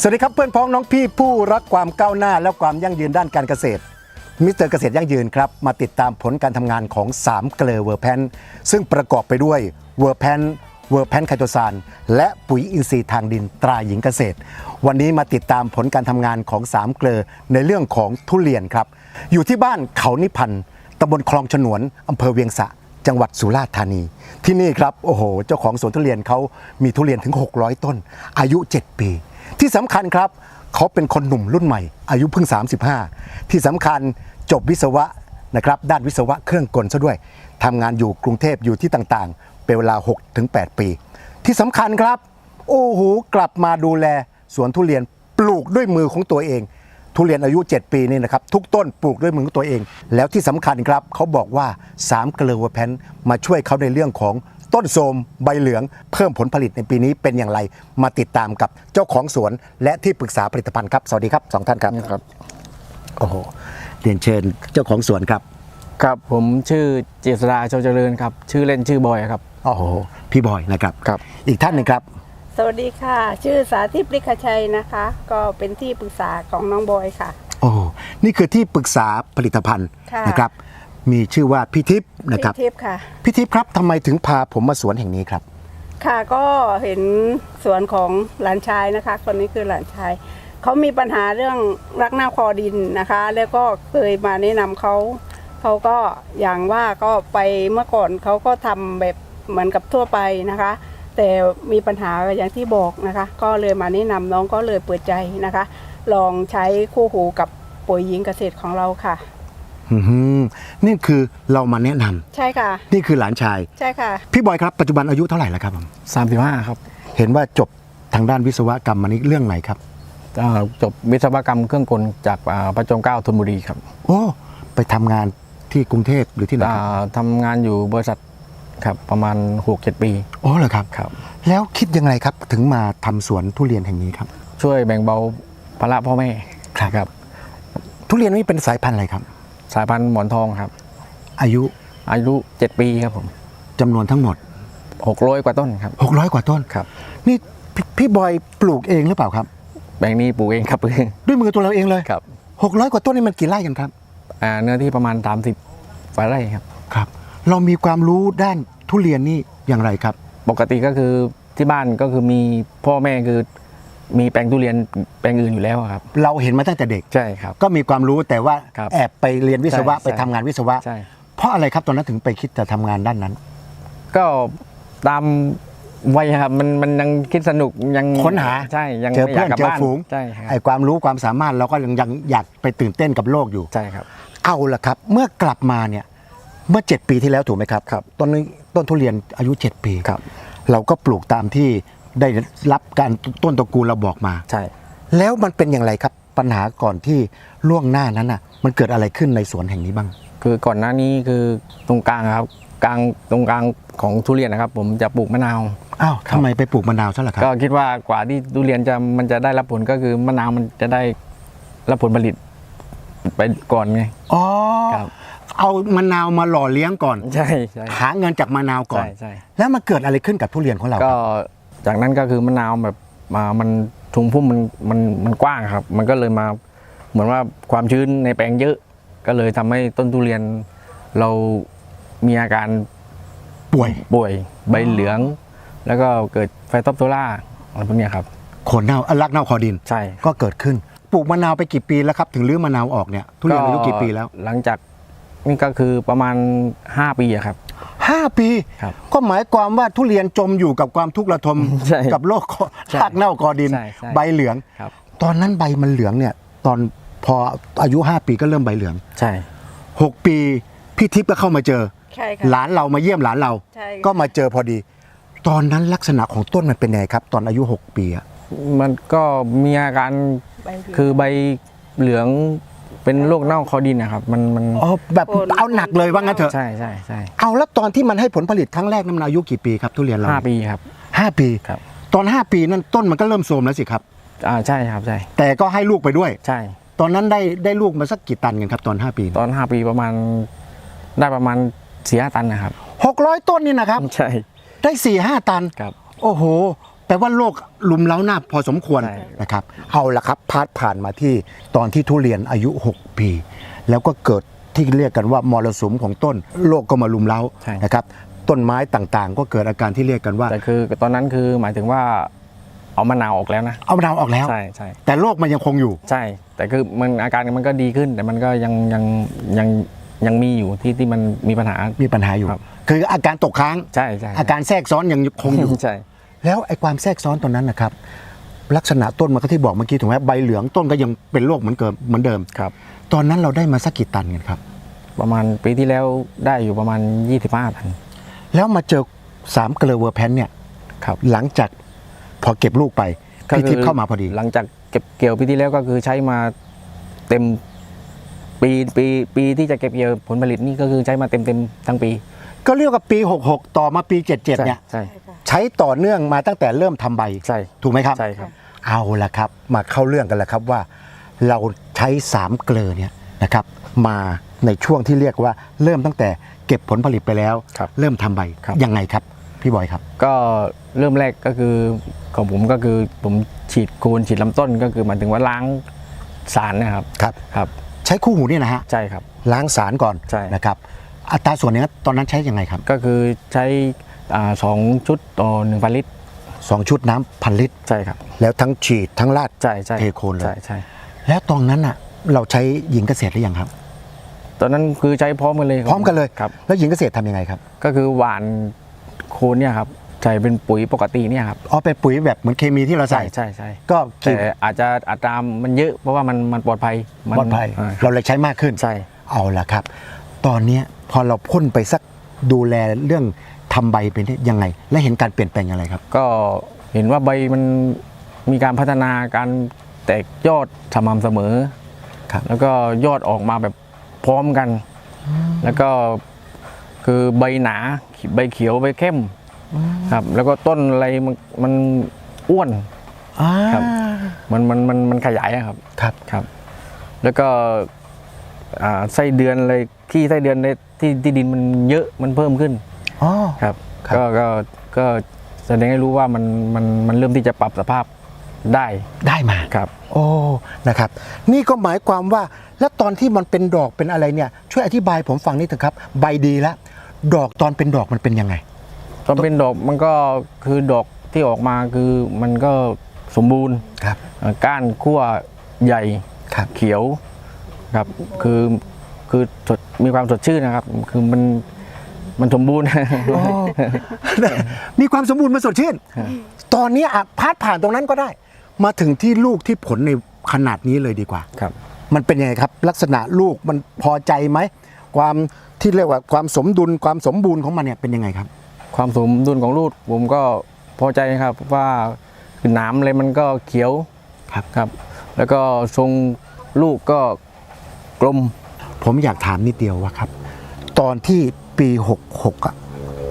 สวัสดีครับเพื่อนพ้องน้องพี่ผู้รักความก้าวหน้าและความยั่งยืนด้านการเกษตรมิสเตอร์เกษตรยั่งยืนครับมาติดตามผลการทำงานของ 3 เกลือเวอร์แพนซึ่งประกอบไปด้วยเวอร์แพนเวอร์แพนไคโตซานและปุ๋ยอินทรีย์ทางดินตราหญิงเกษตร วันนี้มาติดตามผลการทำงานของ 3 เกลือในเรื่องของทุเรียนครับ อยู่ที่บ้านเขานิพันธ์ตำบลคลองฉนวนอำเภอเวียงสะจังหวัดสุราษฎร์ธานี ที่นี่ครับโอ้โห เจ้าของสวนทุเรียนเขามีทุเรียนถึง 600 ต้น อายุ 7 ปี ที่สำคัญครับ เขาเป็นคนหนุ่มรุ่นใหม่ อายุเพิ่ง 35 ที่สำคัญจบวิศวะนะครับด้านวิศวะเครื่องกลซะด้วยทำงานอยู่กรุงเทพอยู่ที่ต่างๆ เป็นเวลา 6-8 ปี ที่สำคัญครับ โอ้โหกลับมาดูแลสวนทุเรียนปลูกด้วยมือของตัวเอง ทุเรียนอายุ 7 ปีนี่นะครับ ทุกต้นปลูกด้วยมือของตัวเอง แล้วที่สำคัญครับเขาบอกว่า3เกลือเวอร์แพนมาช่วยเขาในเรื่องของ ต้นโทรมใบเหลืองเพิ่มผลผลิตในปีนี้เป็นอย่างไร มาติดตามกับเจ้าของสวน และที่ปรึกษาผลิตภัณฑ์ครับ สวัสดีครับสองท่านครับครับโอ้โหเรียนเชิญเจ้าของสวนครับ ครับผมชื่อเจษดาเจ้าเจริญครับ ชื่อเล่นชื่อบอยครับโอ้โหพี่บอยนะครับครับ อีกท่านหนึ่งครับ สวัสดีค่ะ ชื่อสาธิตริคชัยนะคะ ก็เป็นที่ปรึกษาของน้องบอยค่ะ โอ้โหนี่คือที่ปรึกษาผลิตภัณฑ์ค่ะ นะครับ มีชื่อว่าพี่ทิพย์นะครับพี่ทิพย์ค่ะ พี่ทิพย์ครับทำไมถึงพาผมมาสวนแห่งนี้ครับ ค่ะก็เห็นสวนของหลานชายนะคะ คนนี้คือหลานชายเขามีปัญหาเรื่องรักหน้าคอดินนะคะ แล้วก็เคยมาแนะนำเขาเขาก็อย่างว่าก็ไปเมื่อก่อนเขาก็ทำแบบเหมือนกับทั่วไปนะคะ แต่มีปัญหาอย่างที่บอกนะคะ ก็เลยมาแนะนำน้องก็เลยเปิดใจนะคะ ลองใช้คู่หูกับปุ๋ยหญิงเกษตรของเราค่ะ อื้อหือนี่คือเรามาแนะนำใช่ค่ะ นี่คือหลานชาย ใช่ค่ะ พี่บอยครับปัจจุบันอายุเท่าไหร่แล้วครับผม35ครับเห็นว่าจบทางด้านวิศวกรรมมานี้เรื่องไหนครับ เอ่อจบวิศวกรรมเครื่องกลจากอ่าประจงเกล้าธนบุรีครับโอ้ไปทำงานที่กรุงเทพหรือที่ไหนคอ่ารับทำงานอยู่บริษัทครับประมาณ 6-7 ปีโอ้เหรอครับ ครับ แล้วคิดยังไงครับถึงมาทำสวนทุเรียนแห่งนี้ครับ ช่วยแบ่งเบาภาระพ่อแม่ครับครับทุเรียนนี่เป็นสายพันธุ์อะไรครับ สายพันธุ์หมอนทองครับ อายุอายุ 7 ปีครับผมจำนวนทั้งหมด 600 กว่าต้นครับ 600 กว่าต้นครับ นี่พพี่บอยปลูกเองหรือเปล่าครับ แบ่งนี้ปลูกเองครับด้วยมือตัวเราเองเลยครับ 600 กว่าต้นนี่มันกี่ไร่กันครับอ่าเนื้อที่ประมาณ 30ฝ่าไร่ครับครับ เรามีความรู้ด้านทุเรียนนี่อย่างไรครับ ปกติก็คือที่บ้านก็คือมีพ่อแม่คือ มีแปลงทุเรียนแปลงอื่นอยู่แล้วอะครับ เราเห็นมาตั้งแต่เด็ก ใช่ครับ ก็มีความรู้แต่ว่าครับแอบไปเรียนวิศวะใช่ไปทำงานวิศวะ ใช่ เพราะอะไรครับตอนนั้นถึงไปคิดจะทำงานด้านนั้น ก็ตามวัยครับมันมันยังคิดสนุกยังค้นหาใช่ยังเจอไม่เพื่ยาอกนกลับเจอบ้านฝูงใช่ครับไอ้ความรู้ความสามารถเราก็ยังยังอยากไปตื่นเต้นกับโลกอยู่ ใช่ครับ เอาละครับ เมื่อกลับมาเนี่ยเมื่อ 7 ปีที่แล้วถูกไหมครับครับต้นนี้ต้นทุเรียนอายุ 7 ปีครับ เราก็ปลูกตามที่ ได้รับการต้นตระกูลเราบอกมา ใช่ แล้วมันเป็นอย่างไรครับปัญหาก่อนที่ล่วงหน้านั้นน่ะ มันเกิดอะไรขึ้นในสวนแห่งนี้บ้าง คือก่อนหน้านี้คือตรงกลางครับกลางตรงกลางของทุเรียนนะครับ ผมจะปลูกมะนาวอ้าวทำไมไปปลูกมะนาวซะล่ะครับก็คิดว่ากว่าที่ทุเรียนจะมันจะได้รับผลก็คือมะนาวมันจะได้รับผลผลิตไปก่อนไงอ๋อครับเอามะนาวมาหล่อเลี้ยงก่อน ใช่ใช่หาเงินจากมะนาวก่อน ใช่ใช่แล้วมันเกิดอะไรขึ้นกับทุเรียนของเราก็ จากนั้นก็คือมะนาวแบบมามันทุงพุ่มมันมันมันกว้างครับ มันก็เลยมาเหมือนว่าความชื้นในแปลงเยอะ ก็เลยทำให้ต้นทุเรียนเรามีอาการป่วยป่วยใบเหลือง แล้วก็เกิดไฟตอปโซล่าอะไรพวกเนี้ยครับโคนเน่าอะรักเน่าคอดินใช่ก็เกิดขึ้นปลูกมะนาวไปกี่ปีแล้วครับ ถึงรื้อมะนาวออกเนี่ยทุเรียนอายุกี่ปีแล้ว หลังจากนี่ก็คือประมาณ 5 ปีอะครับ 5 ปี ครับก็หมายความว่าทุเรียนจมอยู่กับความทุกข์ระทมใช่กับโรคใช่รากเน่ากอดิน ใช่ใช่ใบเหลือง ครับ ตอนนั้นใบมันเหลืองเนี่ย ตอนพออายุ 5 ปีก็เริ่มใบเหลือง ใช่ 6 ปีพี่ทิพย์ก็เข้ามาเจอ ใช่หค่ะลานเรามาเยี่ยมหลานเรา ใช่ค่ะ ก็มาเจอพอดี ตอนนั้นลักษณะของต้นมันเป็นยังไงครับ ตอนอายุ 6 ปีอะมันก็มีอาการใบเหลือง คือใบเหลือง เป็นโรคเน่าคอดินนะครับ มันมันอ๋อแบบโอ้เอาหนักเลยว่างั้นเถอะใช่ใช่ใช่เอาแล้วตอนที่มันให้ผลผลิตครั้งแรกนั้นมันอายุกี่ปีครับทุเรียนเราห้าปีครับห้าปีครับ ตอน5ปีนั้นต้นมันก็เริ่มโทรมแล้วสิครับอ่าใช่ครับใช่แต่ก็ให้ลูกไปด้วย ใช่ ตอนนั้นได้ได้ลูกมาสักกี่ตันกันครับตอน5ปี ตอน5ปีประมาณได้ประมาณสี่ห้าตันนะครับหกร้อยต้นนี่นะครับ ใช่ ได้4ี่ห้าตันครับ โอ้โห แปลว่าโรคลุมเล้าหน้าพอสมควรใช่ นะครับ เอาละครับพาดผ่านมาที่ตอนที่ทุเรียนอายุ 6 ปี แล้วก็เกิดที่เรียกกันว่ามรสุมของต้นโรคก็มาลุมเล้าใช่ นะครับ ต้นไม้ต่างๆ ก็เกิดอาการที่เรียกกันว่า แต่คือตอนนั้นคือหมายถึงว่าเอามะนาวออกแล้วนะ เอามะนาวออกแล้ว ใช่ใช่แต่โรคมันยังคงอยู่ ใช่ แต่คือมันอาการมันก็ดีขึ้น แต่มันก็ยังยังยังยังมีอยู่ที่ที่มันมีปัญหา มีปัญหาอยู่ ครับ คืออาการตกค้าง ใช่ใช่อาการแทรกซ้อนยังคงอยู่ ใช่ แล้วไอ้ความแทรกซ้อนตรงนั้นนะครับ ลักษณะต้นมันก็ที่บอกเมื่อกี้ถูกไหมใบเหลืองต้นก็ยังเป็นโรคเหมือนเกิมเหมือนเดิมครับ ตอนนั้นเราได้มาสักกี่ตันกันครับ ประมาณปีที่แล้วได้อยู่ประมาณ 25ตันแล้วมาเจอสามเกลือเวอร์แพนเนี่ยครับหลังจากพอเก็บลูกไปพี่ทิพย์เข้ามาพอดี หลังจากเก็บเกี่ยวปีที่แล้วก็คือใช้มาเต็มปีปีปีที่จะเก็บเกี่ยวผลผลิตนี่ก็คือใช้มาเต็มเต็มทั้งปี ก็เรียกว่าปี 66 ต่อมาปี 77 เนี่ยใช่ ใช้ต่อเนื่องมาตั้งแต่เริ่มทำใบใช่ ถูกไหมครับใช่ครับ เอาละครับ มาเข้าเรื่องกันแล้วครับว่า เราใช้สามเกลือเนี่ยนะครับ มาในช่วงที่เรียกว่าเริ่มตั้งแต่เก็บผลผลิตไปแล้ว ครับเริ่มทำใบครับ ยังไงครับ พี่บอยครับ ก็เริ่มแรกก็คือของผมก็คือผมฉีดโคนฉีดลำต้นก็คือหมายถึงว่าล้างสารนะครับครับ ครับใช้คู่หูเนี่ยนะฮะใช่ครับ ล้างสารก่อนใช่ นะครับ อัตราส่วนเนี้ยตอนนั้นใช้ยังไงครับ ก็คือใช้อ่า สองชุดต่อหนึ่งพันลิตรสองชุดน้ำพันลิตร ใช่ครับแล้วทั้งฉีดทั้งลาด ใช่ใช่เทโคนเลย ใช่ใช่แล้วตรงนั้นอะเราใช้หญิงเกษตรหรือยังครับ ตอนนั้นคือใช้พร้อมกันเลยพร้อมกันเลยครับ แล้วหญิงเกษตรทำยังไงครับก็คือหวานโคนเนี่ยครับใส่เป็นปุ๋ยปกติเนี่ยครับอ๋อเป็นปุ๋ยแบบเหมือนเคมีที่เราใส่ ใช่ใช่ก็แต่กี่อาจจะอัตรามันเยอะเพราะว่ามันมันปลอดภัยมันปลอดภัยาเราเลยใช้มากขึ้น ใช่ เอาละครับ ตอนเนี้ยพอเราพ่นไปสักดูแลเรื่อง ทำใบเป็นยยังไง และเห็นการเปลี่ยนแปลงอะไรครับ ก็เห็นว่าใบมันมีการพัฒนาการแตกยอดสม่ำเสมอครับ แล้วก็ยอดออกมาแบบพร้อมกัน แล้วก็คือใบหนาใบเขียวใบเข้มครับ แล้วก็ต้นอะไรมันมันอ้วน อ่าครับ มันมันมันมันขยายอะครับ ครับ ครับ แล้วก็อ่าไส้เดือนอะไรที่ไส้เดือนในที่ที่ดินมันเยอะมันเพิ่มขึ้นอ๋อ ครับครับ ก็ก็ก็แสดงให้รู้ว่ามันมันมันเริ่มที่จะปรับสภาพได้ได้มา ครับ โอ้ นะครับ นี่ก็หมายความว่า แล้วตอนที่มันเป็นดอกเป็นอะไรเนี่ย ช่วยอธิบายผมฟังนิดเถอะครับ ใบดีแล้ว ดอกตอนเป็นดอกมันเป็นยังไง ตอนเป็นดอกมันก็คือดอกที่ออกมาคือมันก็สมบูรณ์ครับ เอ่อก้านขั้วใหญ่ครับ เขียวครับ คือคือสดมีความสดชื่นนะครับ คือมัน มันสมบูรณ์โอ้มีความสมบูรณ์มาสดชื่น ตอนนี้อะพาดผ่านตรงนั้นก็ได้ มาถึงที่ลูกที่ผลในขนาดนี้เลยดีกว่าครับ มันเป็นยังไงครับ ลักษณะลูกมันพอใจไหม ความที่เรียกว่าความสมดุลความสมบูรณ์ของมันเนี่ยเป็นยังไงครับ ความสมดุลของลูกผมก็พอใจครับว่าคือหน้ำอะไรมันก็เขียวครับครับ แล้วก็ทรงลูกก็กลม ผมอยากถามนิดเดียวว่าครับ ตอนที่ ปี 66อะ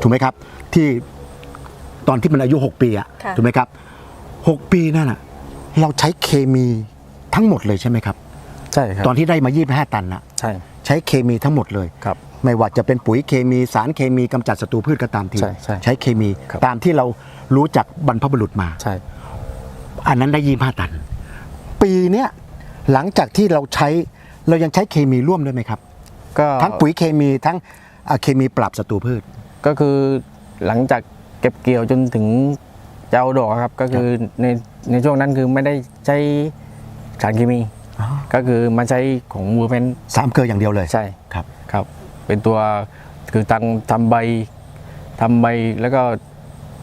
ถูกไหมครับ ที่ตอนที่มันอายุ 6 ปีอะค่ะ ถูกไหมครับ 6 ปีนั่นอะเราใช้เคมีทั้งหมดเลยใช่ไหมครับ ใช่ครับตอนที่ได้มา 25 ตันนะใช่ใช้เคมีทั้งหมดเลย ครับ ไม่ว่าจะเป็นปุ๋ยเคมีสารเคมีกำจัดศัตรูพืชก็ตามทีใช่ใช่ใช้เคมีครับ ตามที่เรารู้จักบรรพบุรุษมา ใช่ อันนั้นได้ยี่ห้าตัน ปีเนี้ยหลังจากที่เราใช้เรายังใช้เคมีร่วมด้วยไหมครับ ก็ทั้งปุ๋ยเคมีทั้งอ่า เคมีปรับศัตรูพืช ก็คือหลังจากเก็บเกี่ยวจนถึงจะเอาดอกครับ ก็คือในในช่วงนั้นคือไม่ได้ใช้สารเคมี ก็คือมาใช้ของวัวเพนสามเกลืออย่างเดียวเลยใช่ครับครับ เป็นตัวคือตังทำใบทำใบแล้วก็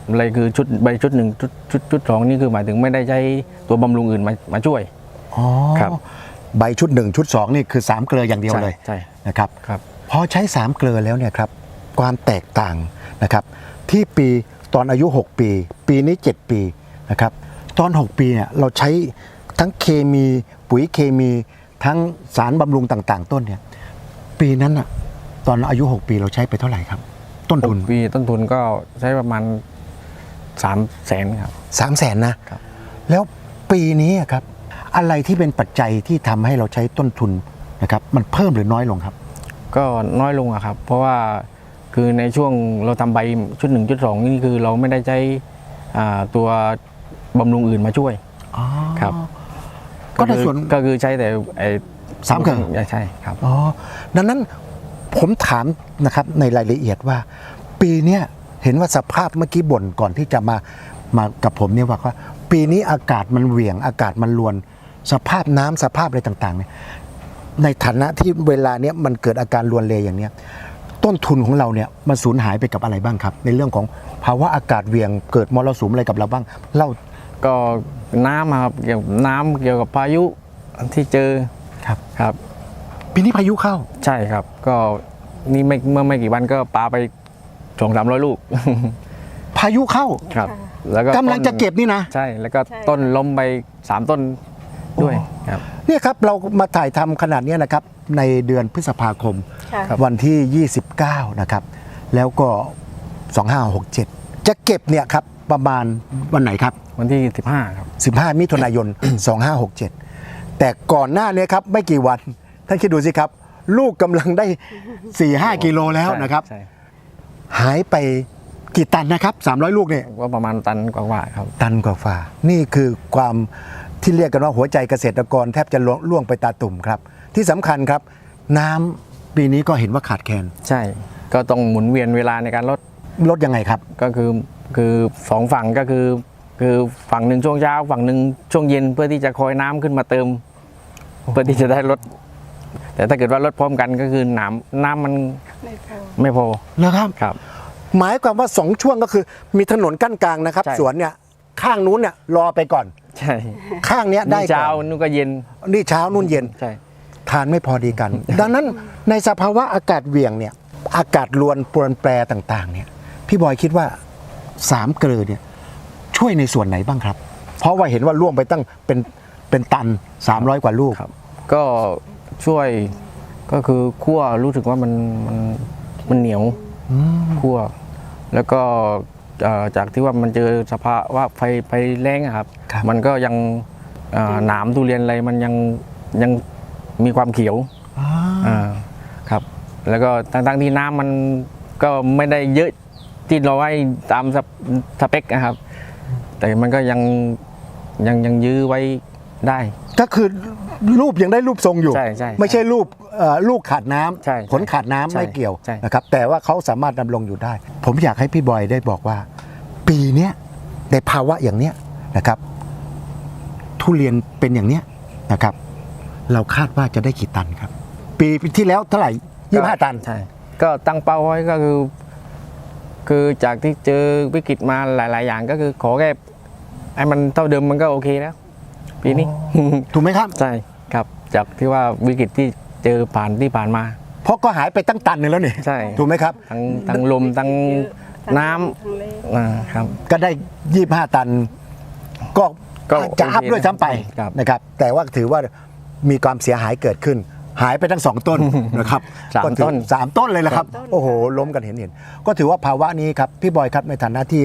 อะไรคือชุดใบชุดหนึ่งชุดชุดชุดสองนี่คือหมายถึงไม่ได้ใช้ตัวบำรุงอื่นมามาช่วยอ๋อครับ ใบชุดหนึ่งชุดสองนี่คือสามเกลืออย่างเดียวเลยใช่นะครับครับ พอใช้สามเกลือแล้วเนี่ยครับความแตกต่างนะครับที่ปีตอนอายุ 6 ปี ปีนี้ 7 ปีนะครับตอน 6 ปีเนี่ยเราใช้ทั้งเคมีปุ๋ยเคมีทั้งสารบำรุงต่างๆ ต้นเนี่ยปีนั้นอะตอนอายุ 6 ปีเราใช้ไปเท่าไหร่ครับ ต้นทุนปีต้นทุนก็ใช้ประมาณสามแสนครับ3 0 0แสนนะครับแล้วปีนี้อะครับอะไรที่เป็นปัจจัยที่ทำให้เราใช้ต้นทุนนะครับมันเพิ่มหรือน้อยลงครับ ก็น้อยลงอะครับ เพราะว่าคือในช่วงเราทำใบชุดหนึ่งชุดสองนี่คือเราไม่ได้ใช้อ่าตัวบำรุงอื่นมาช่วยอ๋อครับ ก็ในคือส่วนก็คือใช้แต่ไอ้สามเกลือใช่ครับอ๋อดังนั้นผมถามนะครับในรายละเอียดว่า ปีเนี้ยเห็นว่าสภาพเมื่อกี้บ่นก่อนที่จะมามากับผมเนี่ยว่าว่าปีนี้อากาศมันเหวี่ยงอากาศมันรวน สภาพน้ำสภาพอะไรต่างๆเนี่ย ในฐานะที่เวลาเนี้ยมันเกิดอาการรวนเลอย่างเนี้ยต้นทุนของเราเนี่ยมันสูญหายไปกับอะไรบ้างครับ ในเรื่องของภาวะอากาศเหวี่ยงเกิดมรสุมอะไรกับเราบ้างเล่าก็น้ำอะครับเกี่ยวกับน้ำเกี่ยวกับพายุที่เจอครับครับ ปีนี้พายุเข้า ใช่ครับ ก็นี่ไม่เมื่อไม่กี่วันก็ปาไปสองสามร้อยลูก พายุเข้าครับ แล้วก็กำลังต้นจะเก็บนี่นะ ใช่ แล้วก็ใช่ ต้นล้มไปสามต้น ด้วยครับเนี่ยครับเรามาถ่ายทำขนาดเนี้ยนะครับในเดือนพฤษภาคมค่ะวันที่ 29 นะครับ แล้วก็ 2567 จะเก็บเนี่ยครับประมาณวันไหนครับ วันที่สิบห้าครับ 15 มิถุนายน 2567 แต่ก่อนหน้าเนี้ครับไม่กี่วัน ท่านคิดดูสิครับ ลูกกำลังได้ 4-5 กิโลแล้วนะครับใช่หายไปกี่ตันนะครับ 300 ลูกเนี่ยก็ประมาณตันกว่าๆครับ ตันกว่าฝ่านี่คือความ ที่เรียกกันว่าหัวใจเกษตรกรแทบจะล่วงล่วงไปตาตุ่มครับ ที่สำคัญครับ น้ำปีนี้ก็เห็นว่าขาดแคลนใช่ ก็ต้องหมุนเวียนเวลาในการลดลดยังไงครับ ก็คือคือสองฝั่งก็คือคือฝั่งหนึ่งช่วงเช้าฝั่งหนึ่งช่วงเย็นเพื่อที่จะคอยน้ำขึ้นมาเติม เพื่อที่จะได้ลด แต่ถ้าเกิดว่าลดพร้อมกันก็คือน้ำน้ำมันไม่พอไม่พอแล้วครับครับ หมายความว่าสองช่วงก็คือมีถนนกั้นกลางนะครับใช่สวนเนี่ยข้างนู้นเนี่ยรอไปก่อน ใช่ข้างเนี้ยได้นี่ก่เช้าอนนู่นก็เย็นนี่เช้านู่นเย็นใช่ทานไม่พอดีกัน ดังนั้นในสภาวะอากาศเหวี่ยงเนี่ย อากาศรวนปรวนแปรต่าง ๆ เนี่ย พี่บอยคิดว่าสามเกลือเนี่ย ช่วยในส่วนไหนบ้างครับ เพราะว่าเห็นว่าล่วงไปตั้งเป็นเป็นตัน 300 กว่าลูกครับก็ช่วยก็คือคั่วรู้สึกว่ามันมันมันเหนียวคั่วแล้วก็เอ่อ จากที่ว่ามันเจอสภาวะไฟไฟแรงอะครับครับ มันก็ยังเอ่อหนามทุเรียนอะไรมันยังยังมีความเขียวอ่าครับ แล้วก็ทั้งๆที่น้ำมันก็ไม่ได้เยอะที่เราให้ตามสเปสเปคนะครับ แต่มันก็ยังยังยังยื้อไว้ได้ ก็คือ รูปยังได้รูปทรงอยู่ ใช่ใช่ไม่ใช่รูปเอ่อลูกขาดน้ำใช่ผลขาดน้ำใช่ไม่เกี่ยวใช่นะครับแต่ว่าเขาสามารถดำรงอยู่ได้ ผมอยากให้พี่บอยได้บอกว่า ปีเนี้ยในภาวะอย่างเนี้ยนะครับ ทุเรียนเป็นอย่างเนี้ยนะครับ เราคาดว่าจะได้กี่ตันครับ ปีที่แล้วเท่าไหร่ยี่ห้าตันใช่ก็ตั้งเป้าไว้ก็คือ คือจากที่เจอวิกฤตมาหลาย ๆ อย่างก็คือขอแค่ไอ้มันเท่าเดิมมันก็โอเคแล้วปีนี้ถูกไหมครับใช่ครับ จากที่ว่าวิกฤตที่เจอผ่านที่ผ่านมา เพราะก็หายไปตั้งตันหนึงแล้วนี่ใช่ถูกไหมครับทั้งทั้งลมทั้งน้ำทั้งเลขอ่าครับ ก็ได้ยี่ห้าตัน ก็ก็จะอัพโอเคด้วยซ้ำไปครับ นะครับ แต่ว่าถือว่ามีความเสียหายเกิดขึ้น หายไปทั้งสองต้นนะครับสามก็ถือต้น สามต้นเลยละครับ โอ้โห ล้มกันเห็นเห็นก็ถือว่าภาวะนี้ครับ พี่บอยครับในฐานะที่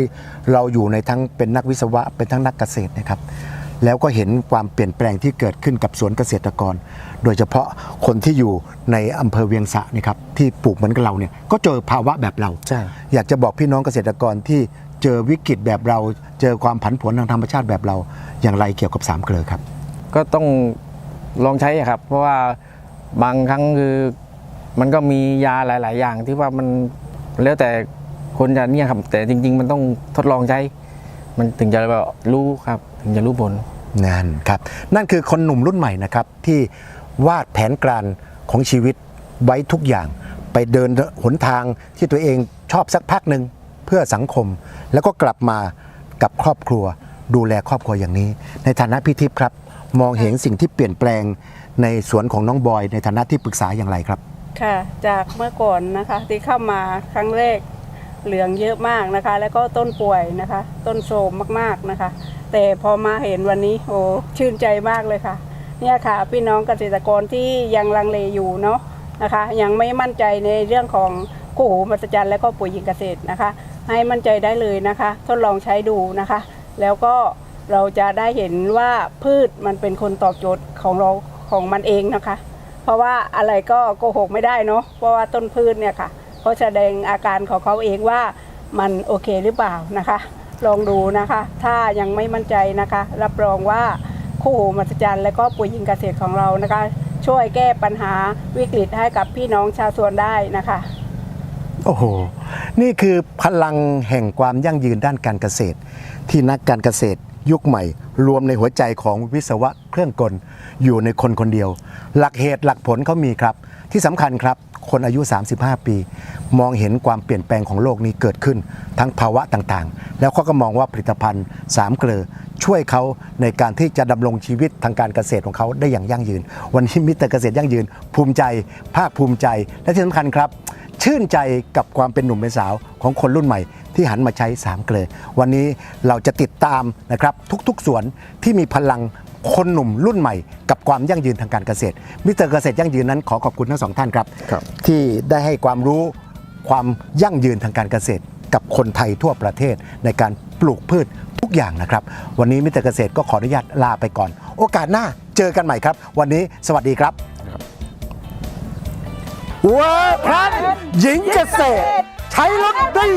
เราอยู่ในทั้งเป็นนักวิศวะเป็นทั้งนักเกษตรนะครับ แล้วก็เห็นความเปลี่ยนแปลงที่เกิดขึ้นกับสวนเกษตรกร โดยเฉพาะคนที่อยู่ในอำเภอเวียงสะนี่ครับที่ปลูกเหมือนกับเราเนี่ยก็เจอภาวะแบบเรา ใช่ อยากจะบอกพี่น้องเกษตรกรที่เจอวิกฤตแบบเรา เจอความผันผวนทางธรรมชาติแบบเรา อย่างไรเกี่ยวกับสามเกลือครับ ก็ต้องลองใช้อะครับ เพราะว่าบางครั้งคือมันก็มียาหลาย ๆ อย่างที่ว่ามันแล้วแต่คนจะเนี่ยครับแต่จริง ๆ มันต้องทดลองใช้ มันถึงจะแบบรู้ครับถึงจะรู้ผลนั่นครับ นั่นคือคนหนุ่มรุ่นใหม่นะครับ ที่วาดแผนการของชีวิตไว้ทุกอย่าง ไปเดินหนทางที่ตัวเองชอบสักพักหนึ่งเพื่อสังคม แล้วก็กลับมากับครอบครัว ดูแลครอบครัวอย่างนี้ ในฐานะพี่ทิพย์ครับ มองเห็นสิ่งที่เปลี่ยนแปลงในสวนของน้องบอย ในฐานะที่ปรึกษาอย่างไรครับ ค่ะ จากเมื่อก่อนนะคะที่เข้ามาครั้งแรก เหลืองเยอะมากนะคะ แล้วก็ต้นป่วยนะคะ ต้นโทรมมากๆนะคะ แต่พอมาเห็นวันนี้โอ้ชื่นใจมากเลยค่ะ เนี่ยค่ะ พี่น้องเกษตรกรที่ยังลังเลอยู่เนาะนะคะ ยังไม่มั่นใจในเรื่องของคู่หูมัศจรรย์และก็ปุ๋ยหญิงเกษตรนะคะ ให้มั่นใจได้เลยนะคะ ทดลองใช้ดูนะคะ แล้วก็เราจะได้เห็นว่าพืชมันเป็นคนตอบโจทย์ของเราของมันเองนะคะ เพราะว่าอะไรก็โกหกไม่ได้เนาะเพราะว่าต้นพืชเนี่ยค่ะ เขาแสดงอาการของเขาเองว่ามันโอเคหรือเปล่านะคะ ลองดูนะคะ ถ้ายังไม่มั่นใจนะคะ รับรองว่าคู่หูมหัศจรรย์และก็ปุ๋ยยิงเกษตรของเรานะคะ ช่วยแก้ปัญหาวิกฤตให้กับพี่น้องชาวสวนได้นะคะ โอ้โห นี่คือพลังแห่งความยั่งยืนด้านการเกษตร ที่นักการเกษตรยุคใหม่ รวมในหัวใจของวิศวะเครื่องกล อยู่ในคนคนเดียว หลักเหตุหลักผลเขามีครับ ที่สำคัญครับ คนอายุ 35 ปี มองเห็นความเปลี่ยนแปลงของโลกนี้เกิดขึ้น ทั้งภาวะต่างๆ แล้วเขาก็มองว่าผลิตภัณฑ์สามเกลือช่วยเขาในการที่จะดำรงชีวิตทางการเกษตรของเขาได้อย่างยั่งยืน วันนี้มิตรเกษตรยั่งยืน ภูมิใจ ภาคภูมิใจ และที่สำคัญครับ ชื่นใจกับความเป็นหนุ่มเป็นสาวของคนรุ่นใหม่ที่หันมาใช้สามเกลือวันนี้เราจะติดตามนะครับทุกๆสวนที่มีพลัง คนหนุ่มรุ่นใหม่กับความยั่งยืนทางการเกษตร มิสเตอร์เกษตรยั่งยืนนั้นขอขอบคุณทั้งสองท่านครับ ครับ ที่ได้ให้ความรู้ความยั่งยืนทางการเกษตร กับคนไทยทั่วประเทศในการปลูกพืชทุกอย่างนะครับ วันนี้มิสเตอร์เกษตรก็ขออนุญาตลาไปก่อน โอกาสหน้าเจอกันใหม่ครับ วันนี้สวัสดีครับเวอร์พลันหญิงเกษตร ใช้รถดี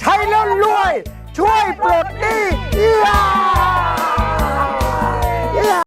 ใช้แล้วรวย ช่วยปลดหนี้ยา